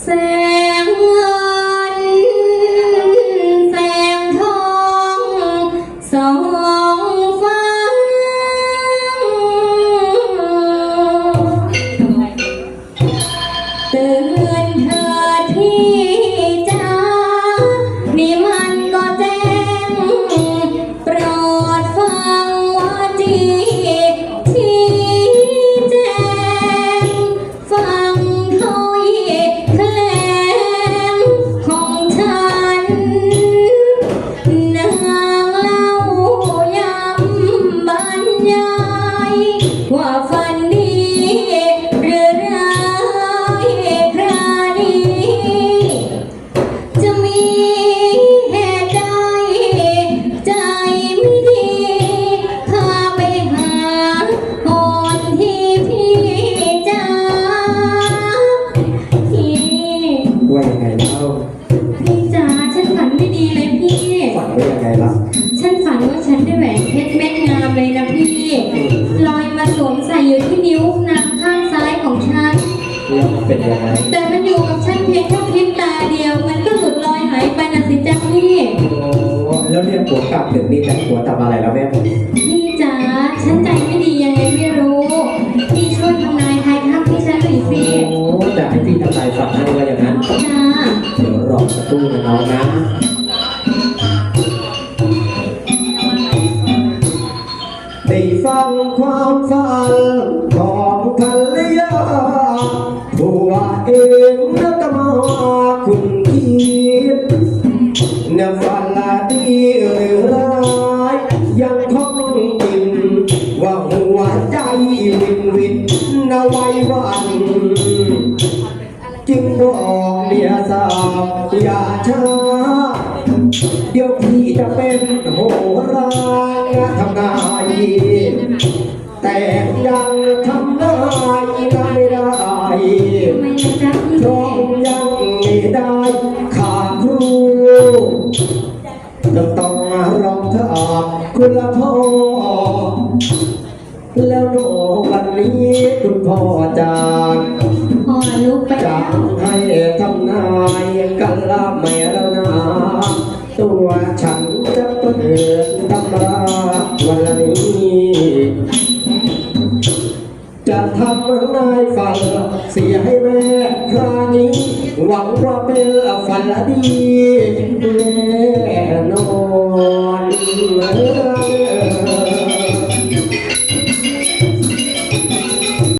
แว่ายังไงเล่าพี่จ๋าฉันฝันไม่ดีเลยพี่ ฝันว่ายังไงล่ะฉันฝันว่าฉันได้แหวนเพชรเม็ดงามเลยนะพี่ ลอยมาสวมใส่อยู่ที่นิ้วนางข้างซ้ายของฉัน แล้วมันเป็นยังไงแต่มันอยู่กับฉันเพียงแค่พริบตาเดียว มันก็หลุดลอยหายไปนะสิจ๊ะพี่ โอ้แล้วเรียกผัวกลับถึงนี่แต่ผัวทำอะไรแล้วแม่พี่จ๋ สักครู่นะน้องนะได้ฟังความฝันของภรรยาผัวเองนักมาคุณคิดนื้อฝันละดีหรือร้ายยังคงกินว่าหัวใจวินวินนะไว้วันจึงบอกเมีย สาวอย่าช้าเดี๋ยวพี่จะเป็นโหราทำนายแต่ยังทำได้ไม่ได้เพราะยังไม่ได้ขาดครูจะต้องมาร้องถามคุณละพ่อแล้วโนวันนี้คุณพ่อจาก ฉันจะเปิดตำราวันนี้ จะทำนายฝันเสียให้แม่ครานี้ หวังว่าเป็นฝันดีแน่นอน